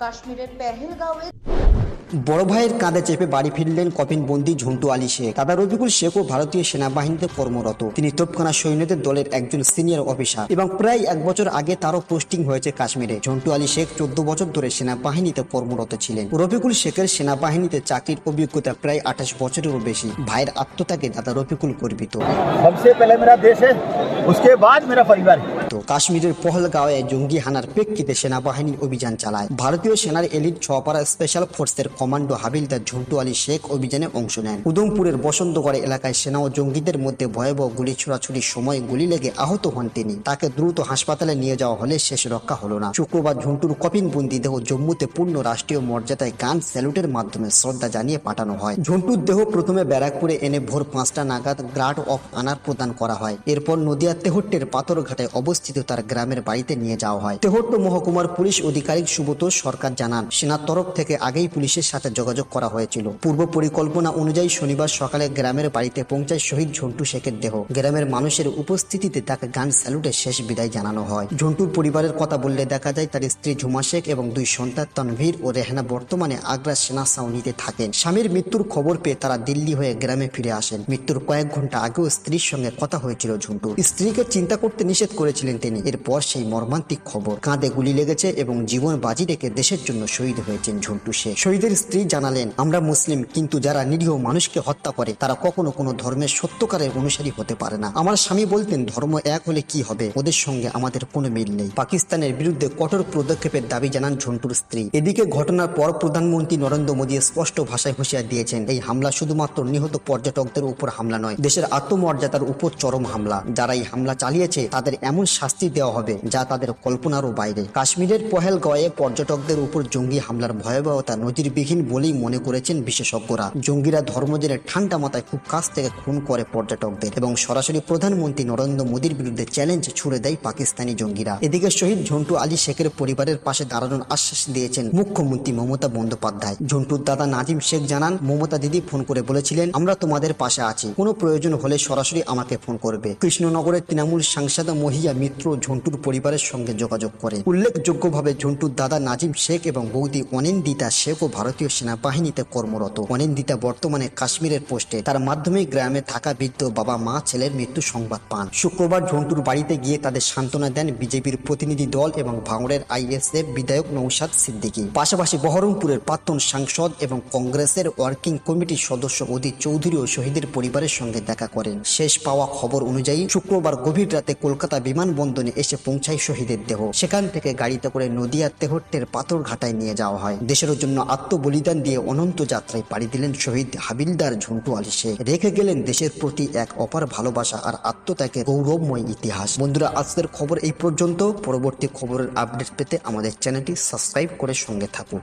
কাশ্মীরের পেহেলগাঁওয়ে বড় ভাইয়ের কাঁধে চেপে বাড়ি ফিরলেন কপিনবন্দি ঝন্টু আলী শেখ দাদা রফিকুল শেখও ভারতীয় সেনাবাহিনীতে কর্মরত তিনি তোপখানা সৈন্যদের দলের একজন সিনিয়র অফিসার এবং প্রায় এক বছর আগে তারও পোস্টিং হয়েছে কাশ্মীরে ঝন্টু আলী শেখ চোদ্দ বছর ধরে সেনাবাহিনীতে কর্মরত ছিলেন রফিকুল শেখের সেনাবাহিনীতে চাকরির অভিজ্ঞতা প্রায় আঠাশ বছরেরও বেশি ভাইয়ের আত্মত্যাগে দাদা রফিকুল গর্বিত सबसे पहले मेरा देश है उसके बाद मेरा परिवार है তো কাশ্মীরের পহলগাঁওয়ে জঙ্গি হানার প্রেক্ষিতে সেনাবাহিনী অভিযান চালায়। ভারতীয় সেনার এলিট ছপাড়া স্পেশাল ফোর্সের কমান্ডো হাবিলদার ঝন্টু আলী শেখ অভিযানে অংশ নেন। উদমপুরের বসন্তগড় এলাকায় সেনা ও জঙ্গিদের মধ্যে ভয়াবহ গুলি ছোড়াছুড়ির সময় গুলি লেগে আহত হন তিনি। তাকে দ্রুত হাসপাতালে নিয়ে যাওয়া হলে শেষ রক্ষা হলো না। শুক্রবার ঝন্টুর কপিনবন্দি দেহ জম্মুতে পূর্ণ রাষ্ট্রীয় মর্যাদায় গান স্যালুটের মাধ্যমে শ্রদ্ধা জানিয়ে পাঠানো হয়। ঝন্টুর দেহ প্রথমে ব্যারাকপুরে এনে ভোর পাঁচটা নাগাদ গার্ড অফ আনার প্রদান করা হয়। এরপর নদিয়া তেহট্টের পাথরঘাটায় অবস্থিত তার গ্রামের বাড়িতে নিয়ে যাওয়া হয়। তেহট্ট মহকুমার পুলিশ আধিকারিক সুব্রত সরকার জানান, সেনার তরফ থেকে আগেই পুলিশের সাথে যোগাযোগ করা হয়েছিল। পূর্ব পরিকল্পনা অনুযায়ী শনিবার সকালে গ্রামের বাড়িতে পৌঁছায় শহীদ ঝন্টু শেখের দেহ। গ্রামের মানুষের উপস্থিতিতে তাকে গান স্যালুটে শেষ বিদায় জানানো হয়। ঝন্টুর পরিবারের কথা বললে দেখা যায়, তার স্ত্রী ঝুমা শেখ এবং দুই সন্তান তনভীর ও রেহানা বর্তমানে আগ্রা সেনা ছাউনিতে থাকেন। স্বামীর মৃত্যুর খবর পেয়ে তারা দিল্লি হয়ে গ্রামে ফিরে আসেন। মৃত্যুর কয়েক ঘণ্টা আগেও স্ত্রীর সঙ্গে কথা হয়েছিল ঝন্টু স্ত্রীকে চিন্তা করতে নিষেধ করেছিলেন তিনি। এরপর সেই মর্মান্তিক খবর কাঁধে গুলি লেগেছে এবং জীবন বাজি রেখে দেশের জন্য শহীদ হয়েছেন ঝন্টু শেখ। শহীদের স্ত্রী জানালেন, আমরা মুসলিম, কিন্তু যারা নিরীহ মানুষকে হত্যা করে, তারা কখনো কোনো ধর্মের সত্যকারের অনুসারী হতে পারে না। আমার স্বামী বলতেন, ধর্ম এক হলে কি হবে? ওদের সঙ্গে আমাদের কোনো মিল নেই। পাকিস্তানের বিরুদ্ধে কঠোর পদক্ষেপের দাবি জানান ঝন্টুর স্ত্রী। এদিকে ঘটনার পর প্রধানমন্ত্রী নরেন্দ্র মোদী স্পষ্ট ভাষায় হুঁশিয়ার দিয়েছেন, এই হামলা শুধুমাত্র নিহত পর্যটকদের উপর হামলা নয়, দেশের আত্মমর্যাদার উপর চরম হামলা। যারা এই হামলা চালিয়েছে, তাদের এমন শাস্তি দেওয়া হবে, যা তাদের কল্পনারও বাইরে। কাশ্মীরের পহেলগাঁয়ে পর্যটকদের উপর জঙ্গি হামলার ভয়াবহতা নজিরবিহীন বলেই মনে করেছেন বিশেষজ্ঞরা। জঙ্গিরা ধর্ম জেনে ঠান্ডা মাথায় খুব কাছ থেকে খুন করে পর্যটকদের এবং সরাসরি প্রধানমন্ত্রী নরেন্দ্র মোদীর বিরুদ্ধে চ্যালেঞ্জ ছুড়ে দেয় পাকিস্তানি জঙ্গিরা। এদিকে শহীদ ঝন্টু আলী শেখের পরিবারের পাশে দাঁড়ানোর আশ্বাস দিয়েছেন মুখ্যমন্ত্রী মমতা বন্দ্যোপাধ্যায়। ঝন্টুর দাদা নাজিম শেখ জানান, মমতা দিদি ফোন করে বলেছিলেন, আমরা তোমাদের পাশে আছি। কোনো প্রয়োজন হলে সরাসরি আমাকে ফোন করবে। কৃষ্ণনগরের তৃণমূল সাংসদ মহিয়া মিত্র ঝন্টুর পরিবারের সঙ্গে যোগাযোগ করে। উল্লেখযোগ্যভাবে ঝন্টুর দাদা নাজিম শেখ এবং বৌদি অনিন্দিতা শেখও ভারতীয় সেনাবাহিনীতে কর্মরত। অনিন্দিতা বর্তমানে কাশ্মীরের পোস্টে। তার মাধ্যমে গ্রামে থাকা বৃদ্ধ বাবা, মা, ছেলের মৃত্যু সংবাদ পান। শুক্রবার ঝন্টুর বাড়িতে গিয়ে তাদের সান্ত্বনা দেন বিজেপির প্রতিনিধি দল এবং ভাঙড়ের আইএসএফ বিধায়ক নৌসাদ সিদ্দিকী। পাশাপাশি বহরমপুরের প্রাক্তন সাংসদ এবং কংগ্রেসের ওয়ার্কিং কমিটির সদস্য অদিত চৌধুরীও শহীদের পরিবারের সঙ্গে দেখা করেন। শেষ পাওয়া খবর অনুযায়ী শুক্রবার গভীর রাতে কলকাতা বিমানবন্দরে এসে পৌঁছায় শহীদের দেহ। সেখান থেকে গাড়িতে করে নদিয়া তেহট্টের পাথর ঘাটায় নিয়ে যাওয়া হয়। দেশের জন্য আত্মবলিদান দিয়ে অনন্ত যাত্রায় পাড়ি দিলেন শহীদ হাবিলদার ঝন্টু আলী শেখ। রেখে গেলেন দেশের প্রতি এক অপার ভালোবাসা আর আত্মত্যাগের গৌরবময় ইতিহাস। বন্ধুরা, আজকের খবর এই পর্যন্ত। পরবর্তী খবরের আপডেট পেতে আমাদের চ্যানেলটি সাবস্ক্রাইব করে সঙ্গে থাকুন।